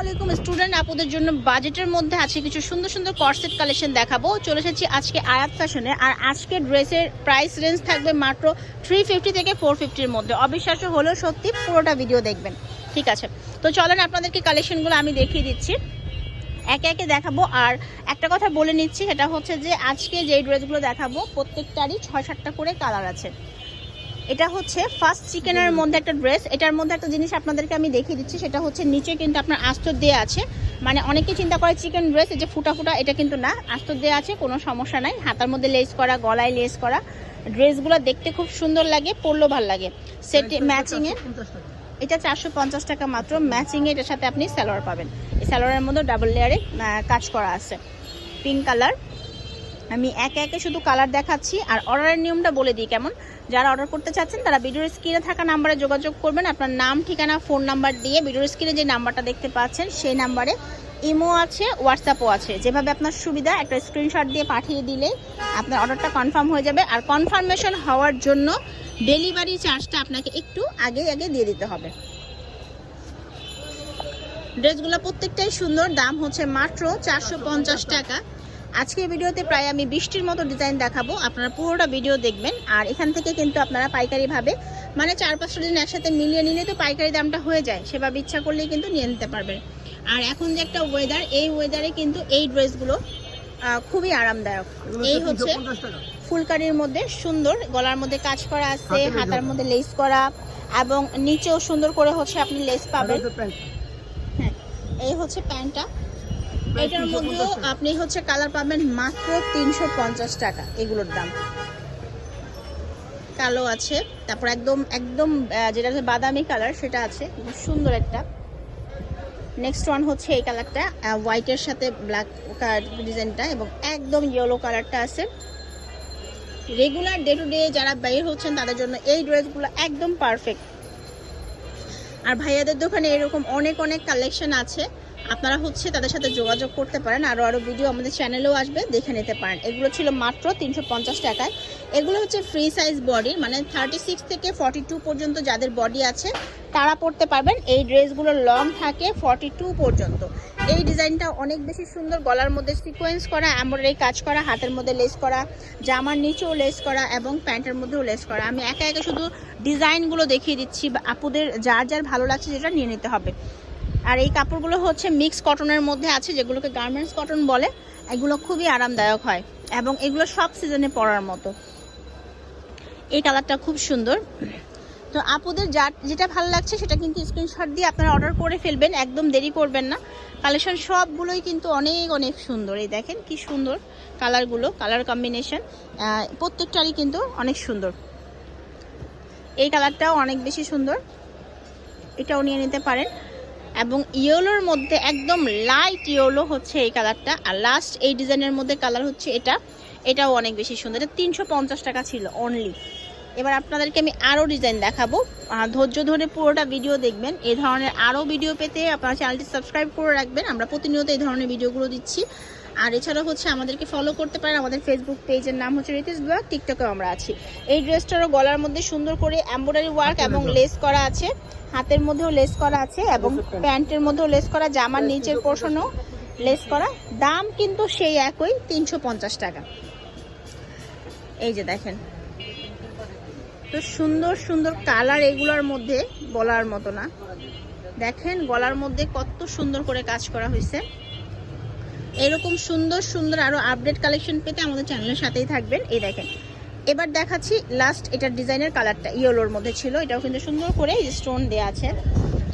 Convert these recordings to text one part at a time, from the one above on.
আলাইকুম স্টুডেন্ট আপুদের জন্য বাজেটের মধ্যে আছে কিছু সুন্দর সুন্দর কর্সেট কালেকশন দেখাবো। চলে এসেছি আজকে আয়াত ফ্যাশনে আর আজকে ড্রেসের প্রাইস রেঞ্জ থাকবে মাত্র থ্রি ফিফটি থেকে ফোর ফিফটির মধ্যে। অবিশ্বাস্য হলেও সত্যি পুরোটা ভিডিও দেখবেন। ঠিক আছে? তো চলেন আপনাদেরকে কালেকশনগুলো আমি দেখিয়ে দিচ্ছি। একে একে দেখাবো। আর একটা কথা বলে নিচ্ছি, সেটা হচ্ছে যে আজকে যেই ড্রেসগুলো দেখাবো, প্রত্যেকটারই ছয় সাতটা করে কালার আছে। এটা হচ্ছে ফার্স্ট চিকেনের মধ্যে একটা ড্রেস এটার মধ্যে একটা জিনিস আপনাদেরকে আমি দেখিয়ে দিচ্ছি সেটা হচ্ছে নিচে কিন্তু আপনার আস্তর দেওয়া আছে। মানে অনেকে চিন্তা করে চিকেন ড্রেস এই যে ফুটা ফুটা এটা কিন্তু না আস্তর দেওয়া আছে কোনো সমস্যা নাই। হাতার মধ্যে লেস করা গলায় লেস করা। ড্রেসগুলো দেখতে খুব সুন্দর লাগে পরলেও ভালো লাগে। সেটে ম্যাচিংয়ে এটা চারশো পঞ্চাশ টাকা মাত্র। ম্যাচিংয়ে এটার সাথে আপনি স্যালোয়ার পাবেন। এই স্যালোয়ারের মধ্যে ডাবল লেয়ারে কাজ করা আছে। পিঙ্ক কালার আমি একে একে শুধু কালার দেখাচ্ছি আর অর্ডারের নিয়মটা বলে দিই কেমন? যারা অর্ডার করতে চাচ্ছেন, তারা ভিডিওর স্ক্রিনে থাকা নাম্বারে যোগাযোগ করবেন। আপনার নাম, ঠিকানা ফোন নাম্বার দিয়ে ভিডিওর স্ক্রিনে যে নাম্বারটা দেখতে পাচ্ছেন, সেই নাম্বারে ইমো আছে হোয়াটসঅ্যাপও আছে। যেভাবে আপনার সুবিধা, একটা স্ক্রিনশট দিয়ে পাঠিয়ে দিলে আপনার অর্ডারটা কনফার্ম হয়ে যাবে। আর কনফার্মেশন হওয়ার জন্য ডেলিভারি চার্জটা আপনাকে একটু আগে আগে দিয়ে দিতে হবে। ড্রেসগুলো প্রত্যেকটাই সুন্দর, দাম হচ্ছে মাত্র চারশো পঞ্চাশ টাকা। আজকের ভিডিওতে প্রায় আমি বৃষ্টির মতো ডিজাইন দেখাবো। আপনারা পুরোটা ভিডিও দেখবেন। আর এখান থেকে কিন্তু আপনারা পাইকারিভাবে মানে চার পাঁচটা দিন একসাথে মিলিয়ে নিলে তো পাইকারি দামটা হয়ে যায়। সেভাবে ইচ্ছা করলেই কিন্তু নিয়ে নিতে পারবেন। আর এখন যে একটা ওয়েদার এই ওয়েদারে কিন্তু এই ড্রেসগুলো খুবই আরামদায়ক। এই হচ্ছে ফুলকারির মধ্যে সুন্দর গলার মধ্যে কাজ করা আছে হাতার মধ্যে লেস করা এবং নিচেও সুন্দর করে হচ্ছে আপনি লেস পাবেন। হ্যাঁ এই হচ্ছে প্যান্টটা। এটার মধ্যেও আপনি হচ্ছে কালার পাবেন মাত্র তিনশো পঞ্চাশ টাকা, এগুলোর দাম। কালো আছে, তারপর একদম একদম যেটা হচ্ছে বাদামি কালার, সেটা আছে সুন্দর একটা। নেক্সট ওয়ান হচ্ছে এই কালারটা হোয়াইটের সাথে ব্ল্যাক ডিজাইনটা এবং একদম ইয়েলো কালারটা আছে। রেগুলার ডে টু ডে যারা বের হচ্ছেন, তাদের জন্য এই ড্রেসগুলো একদম পারফেক্ট আর ভাইয়াদের দোকানে এরকম অনেক অনেক কালেকশন আছে। আপনারা হচ্ছে তাদের সাথে যোগাযোগ করতে পারেন আরও আরও ভিডিও আমাদের চ্যানেলেও আসবে, দেখে নিতে পারেন। এগুলো ছিল মাত্র তিনশো পঞ্চাশ টাকায়। এগুলো হচ্ছে ফ্রি সাইজ বডির মানে থার্টি সিক্স থেকে ফর্টি টু পর্যন্ত যাদের বডি আছে, তারা পড়তে পারবেন। এই ড্রেসগুলো লং থাকে ফর্টি টু পর্যন্ত। এই ডিজাইনটা অনেক বেশি সুন্দর, গলার মধ্যে সিকোয়েন্স করা এমব্রয়ডারি কাজ করা, হাতের মধ্যে লেস করা, জামার নিচেও লেস করা এবং প্যান্টের মধ্যেও লেস করা। আমি একা একা শুধু ডিজাইনগুলো দেখিয়ে দিচ্ছি, বা আপুদের যার যার ভালো লাগছে যেটা নিয়ে নিতে হবে। আর এই কাপড়গুলো হচ্ছে মিক্স কটনের মধ্যে আছে, যেগুলোকে গার্মেন্টস কটন বলে। এগুলো খুবই আরামদায়ক হয় এবং এগুলো সব সিজনে পরার মতো। এই কালারটা খুব সুন্দর। তো আপুদের যা, যেটা ভালো লাগছে সেটা কিন্তু স্ক্রিনশট দিয়ে আপনারা অর্ডার করে ফেলবেন, একদম দেরি করবেন না। কালেকশন সবগুলোই কিন্তু অনেক অনেক সুন্দর। এই দেখেন কি সুন্দর কালারগুলো কালার কম্বিনেশন প্রত্যেকটারই কিন্তু অনেক সুন্দর। এই কালারটাও অনেক বেশি সুন্দর। এটাও নিয়ে নিতে পারেন। এবং ইয়েলোর মধ্যে একদম লাইট ইয়েলো হচ্ছে এই কালারটা আর লাস্ট এই ডিজাইনের মধ্যে কালার হচ্ছে এটা। এটাও অনেক বেশি সুন্দর। এটা তিনশো পঞ্চাশ টাকা ছিল অনলি এবার আপনাদেরকে আমি আরও ডিজাইন দেখাবো। ধৈর্য ধরে পুরোটা ভিডিও দেখবেন। এ ধরনের আরও ভিডিও পেতে আপনারা চ্যানেলটি সাবস্ক্রাইব করে রাখবেন। আমরা প্রতিনিয়ত এই ধরনের ভিডিওগুলো দিচ্ছি। আর এছাড়া হচ্ছে আমাদেরকে ফলো করতে পারেন আমাদের ফেসবুক পেজের নাম হচ্ছে রিতিস ব্লগ টিকটকেও আমরা আছি। এই ড্রেসটারও গলার মধ্যে সুন্দর করে এমব্রয়ডারি ওয়ার্ক এবং লেস করা আছে। হাতের মধ্যেও লেস করা আছে এবং প্যান্টের মধ্যেও লেস করা জামার নিচের পোর্শনও লেস করা। দাম কিন্তু সেই একই তিনশো পঞ্চাশ টাকা। এই যে দেখেন। তো সুন্দর সুন্দর কালার এগুলোর মধ্যে বলার মতো না। দেখেন গলার মধ্যে কত সুন্দর করে কাজ করা হয়েছে এরকম সুন্দর সুন্দর আরও আপডেট কালেকশন পেতে আমাদের চ্যানেলের সাথেই থাকবেন। এই দেখেন এবার দেখাচ্ছি লাস্ট এটার ডিজাইনের কালারটা ইয়েলোর মধ্যে ছিল এটাও কিন্তু সুন্দর করে স্টোন দেওয়া আছে।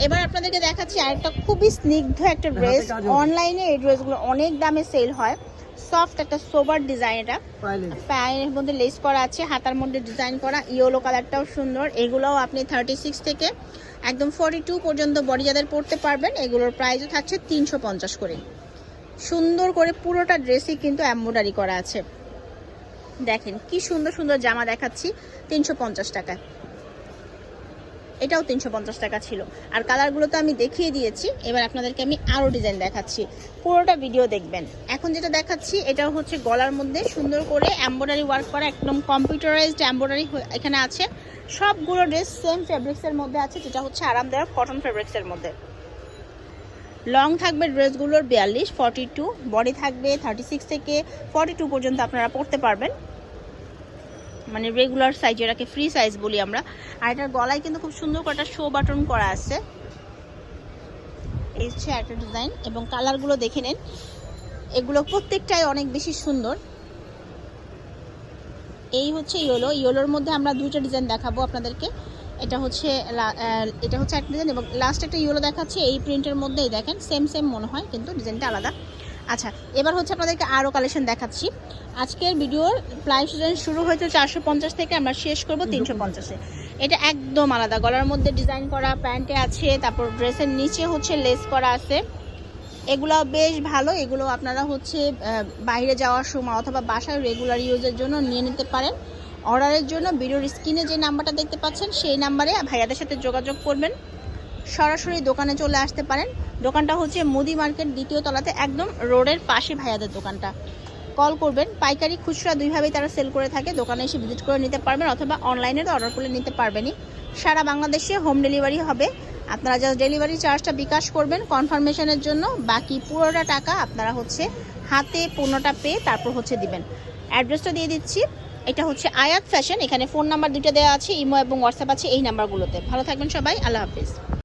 এবার আপনাদেরকে দেখাচ্ছি আরেকটা খুবই স্নিগ্ধ একটা ড্রেস অনলাইনে এই ড্রেসগুলো অনেক দামে সেল হয়। সফট একটা সোবার ডিজাইন এটা। প্যানের মধ্যে লেস করা আছে হাতার মধ্যে ডিজাইন করা ইয়েলো কালারটাও সুন্দর। এগুলোও আপনি থার্টি সিক্স থেকে একদম ফর্টি টু পর্যন্ত বডি যাদের পড়তে পারবেন। এগুলোর প্রাইসও থাকছে তিনশো পঞ্চাশ করে। সুন্দর করে পুরোটা ড্রেসই কিন্তু এম্ব্রয়ডারি করা আছে। দেখেন, কি সুন্দর সুন্দর জামা দেখাচ্ছি, তিনশো পঞ্চাশ টাকায়। এটাও তিনশো পঞ্চাশ টাকা ছিল। আর কালারগুলো তো আমি দেখিয়ে দিয়েছি, এবার আপনাদেরকে আমি আরও ডিজাইন দেখাচ্ছি। পুরোটা ভিডিও দেখবেন। এখন যেটা দেখাচ্ছি, এটাও হচ্ছে গলার মধ্যে সুন্দর করে এম্ব্রয়ডারি ওয়ার্ক করা, একদম কম্পিউটারাইজড এম্ব্রয়ডারি এখানে আছে। সবগুলো ড্রেস সেম ফেব্রিক্সের মধ্যে আছে, যেটা হচ্ছে আরামদায়ক কটন ফেব্রিক্সের মধ্যে। লং থাকবে ড্রেসগুলোর বিয়াল্লিশ ফর্টি টু বডি থাকবে থার্টি সিক্স থেকে ফর্টি টু পর্যন্ত আপনারা পড়তে পারবেন। মানে রেগুলার সাইজ যেটাকে ফ্রি সাইজ বলি আমরা। আর এটার গলায় কিন্তু খুব সুন্দর করে একটা শো বাটন করা আছে। এই হচ্ছে একটা ডিজাইন এবং কালারগুলো দেখে নেন। এগুলো প্রত্যেকটাই অনেক বেশি সুন্দর। এই হচ্ছে ইয়েলো ইয়েলোর মধ্যে আমরা দুইটা ডিজাইন দেখাবো আপনাদেরকে। এটা হচ্ছে এটা হচ্ছে একটা ডিজাইন এবং লাস্ট একটা ইউলো দেখাচ্ছে, এই প্রিন্টের মধ্যেই দেখেন সেম সেম মনে হয়, কিন্তু ডিজাইনটা আলাদা। আচ্ছা এবার হচ্ছে আপনাদেরকে আরও কালেকশন দেখাচ্ছি। আজকের ভিডিওর প্রাইস রেঞ্জ শুরু হয়েছে চারশো পঞ্চাশ থেকে, আমরা শেষ করব তিনশো পঞ্চাশে। এটা একদম আলাদা, গলার মধ্যে ডিজাইন করা, প্যান্টে আছে, তারপর ড্রেসের নিচে হচ্ছে লেস করা আছে। এগুলো বেশ ভালো, এগুলো আপনারা হচ্ছে বাইরে যাওয়ার সময় অথবা বাসায় রেগুলার ইউজের জন্য নিয়ে নিতে পারেন। অর্ডারের জন্য ভিডিওর স্ক্রিনে যে নাম্বারটা দেখতে পাচ্ছেন, সেই নাম্বারে ভাইয়াদের সাথে যোগাযোগ করবেন। সরাসরি দোকানে চলে আসতে পারেন। দোকানটা হচ্ছে মুদি মার্কেট দ্বিতীয় তলাতে, একদম রোডের পাশে ভাইয়াদের দোকানটা। কল করবেন, পাইকারি খুচরা দুইভাবেই তারা সেল করে থাকে। দোকানে এসে ভিজিট করে নিতে পারবেন অথবা অনলাইনে তো অর্ডার করে নিতে পারবেনই। সারা বাংলাদেশে হোম ডেলিভারি হবে। আপনারা যা ডেলিভারি চার্জটা বিকাশ করবেন কনফার্মেশনের জন্য। বাকি পুরোটা টাকা আপনারা হচ্ছে হাতে পণ্যটা পেয়ে তারপর হচ্ছে দিবেন। অ্যাড্রেসটা দিয়ে দিচ্ছি। এটা হচ্ছে আয়াত ফ্যাশন, এখানে ফোন নাম্বার দুটো দেওয়া আছে, ইমো এবং হোয়াটসঅ্যাপ আছে এই নাম্বারগুলোতে। ভালো থাকবেন সবাই, আল্লাহ হাফিজ।